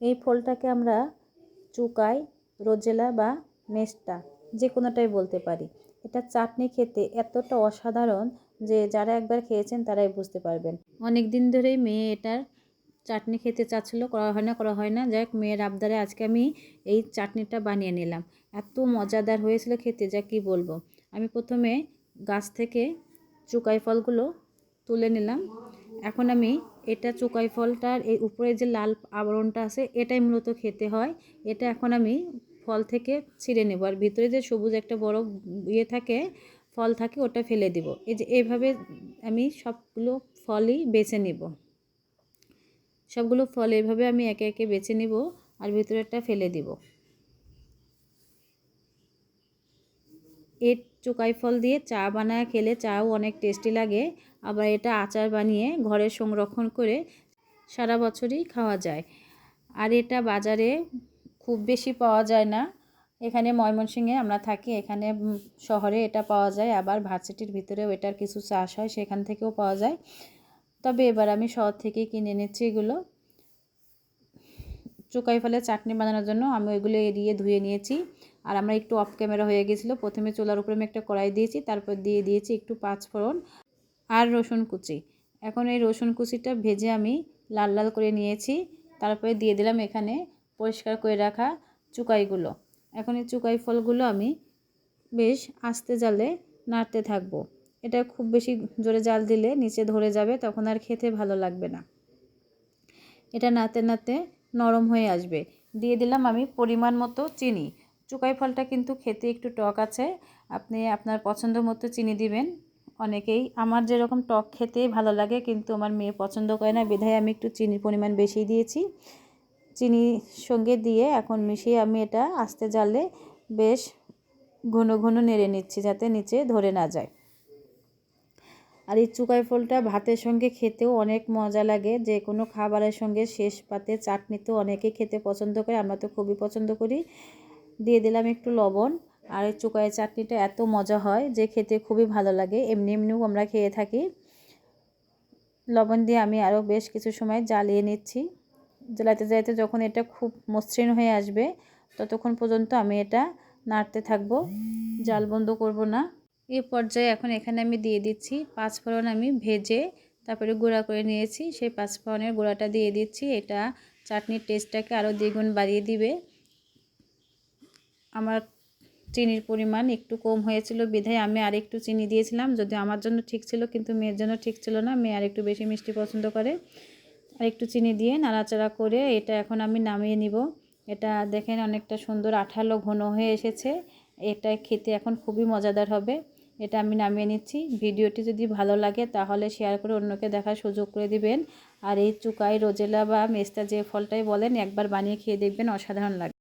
এই ফলটাকে আমরা চুকাই, রোজেলা বা মেস্টা, যে কোনোটাই বলতে পারি। এটা চাটনি খেতে এতটা অসাধারণ যে যারা একবার খেয়েছেন তারাই বুঝতে পারবেন। অনেক দিন ধরেই মেয়ে এটার চাটনি খেতে চাচ্ছিলো, করা হয় না, করা হয় না। যাই হোক, মেয়ের আবদারে আজকে আমি এই চাটনিটা বানিয়ে নিলাম। এত মজাদার হয়েছিল খেতে, যা কি বলব। আমি প্রথমে গাছ থেকে চুকাই ফলগুলো তুলে নিলাম। এখন আমি এটা চুকাই ফলটার এই উপরে যে লাল আবরণটা আছে, এটাই মূলত খেতে হয়। এটা এখন আমি ফল থেকে ছিঁড়ে নেব। আর ভিতরে যে সবুজ একটা বড় ইয়ে থাকে, ফল থাকে, ওটা ফেলে দিব। এই যে এইভাবে আমি সবগুলো ফলই বেছে নিব। সবগুলো ফল এভাবে আমি একে একে বেছে নিব আর ভিতরেরটা ফেলে দিব। এর চুকাই ফল দিয়ে চা বানায় খেলে চাও অনেক টেস্টি লাগে। আবার এটা আচার বানিয়ে ঘরে সংরক্ষণ করে সারা বছরই খাওয়া যায়। আর এটা বাজারে খুব বেশি পাওয়া যায় না। এখানে ময়মনসিংহে আমরা থাকি, এখানে শহরে এটা পাওয়া যায়। আবার ভার্সিটির ভিতরেও এটার কিছু চাষ হয়, সেখান থেকেও পাওয়া যায়। তবে এবার আমি শহর থেকে কিনে এনেছি এগুলো। চুকাই ফলে চাটনি বানানোর জন্য আমি ওইগুলো এড়িয়ে ধুয়ে নিয়েছি। আর আমরা একটু অফ ক্যামেরা হয়ে গেছিল। প্রথমে চুলার উপরে আমি একটা কড়াই দিয়েছি, তারপর দিয়ে দিয়েছি একটু পাঁচ ফোড়ন আর রসুন কুচি। এখন এই রসুন কুচিটা ভেজে আমি লাল লাল করে নিয়েছি। তারপরে দিয়ে দিলাম এখানে পরিষ্কার করে রাখা চুকাইগুলো। এখন এই চুকাই ফলগুলো আমি বেশ আস্তে জালে নাড়তে থাকব। এটা খুব বেশি জোরে জাল দিলে নিচে ধরে যাবে, তখন আর খেতে ভালো লাগবে না। এটা নাড়তে নাড়তে নরম হয়ে আসবে। দিয়ে দিলাম আমি পরিমাণ মতো চিনি। চুকাই ফলটা কিন্তু খেতে একটু টক আছে। আপনি আপনার পছন্দ মতো চিনি দিবেন। অনেকেই আমার যেরকম টক খেতেই ভালো লাগে কিন্তু আমার মেয়ে পছন্দ করে না, বিধায় আমি একটু চিনির পরিমাণ বেশি দিয়েছি। চিনি সঙ্গে দিয়ে এখন মিশিয়ে আমি এটা আস্তে জালে বেশ ঘন ঘন নেড়ে নিচ্ছি যাতে নিচে ধরে না যায়। আর এই চুকাই ফলটা ভাতের সঙ্গে খেতেও অনেক মজা লাগে। যে কোনো খাবারের সঙ্গে শেষ পাতে চাটনিতেও অনেকেই খেতে পছন্দ করে, আমরা তো খুবই পছন্দ করি। দিয়ে দিলাম একটু লবণ। আর এই চুকাইয়ের চাটনিটা এত মজা হয় যে খেতে খুবই ভালো লাগে। এমনি এমনিও আমরা খেয়ে থাকি। লবণ দিয়ে আমি আরও বেশ কিছু সময় জ্বালিয়ে নিচ্ছি। জ্বালাতে জ্বালাতে যখন এটা খুব মসৃণ হয়ে আসবে, ততক্ষণ পর্যন্ত আমি এটা নাড়তে থাকব। জাল বন্ধ করব না। এই পর্যায়ে এখন এখানে আমি দিয়ে দিচ্ছি পাঁচ ফোড়ন আমি ভেজে তারপরে গুঁড়া করে নিয়েছি। সেই পাঁচ ফোড়নের গুঁড়াটা দিয়ে দিচ্ছি। এটা চাটনির টেস্টটাকে আরও দ্বিগুণ বাড়িয়ে দিবে। আমার চিনির পরিমাণ একটু কম হয়েছিল বিধায় আমি আর একটু চিনি দিয়েছিলাম। যদি আমার জন্য ঠিক ছিল, কিন্তু মেয়ের জন্য ঠিক ছিল না। মেয়ে আর একটু বেশি মিষ্টি পছন্দ করে। আর একটু চিনি দিয়ে নাড়াচাড়া করে এটা এখন আমি নামিয়ে নিব। এটা দেখেন অনেকটা সুন্দর আঠালো ঘন হয়ে এসেছে। এটা খেতে এখন খুবই মজাদার হবে। এটা আমি নামিয়ে নিচ্ছি। ভিডিওটি যদি ভালো লাগে তাহলে শেয়ার করে অন্যকে দেখার সুযোগ করে দিবেন। আর এই চুকাই, রোজেলা বা মেস্তা যে ফলটাই বলেন, একবার বানিয়ে খেয়ে দেখবেন, অসাধারণ লাগে।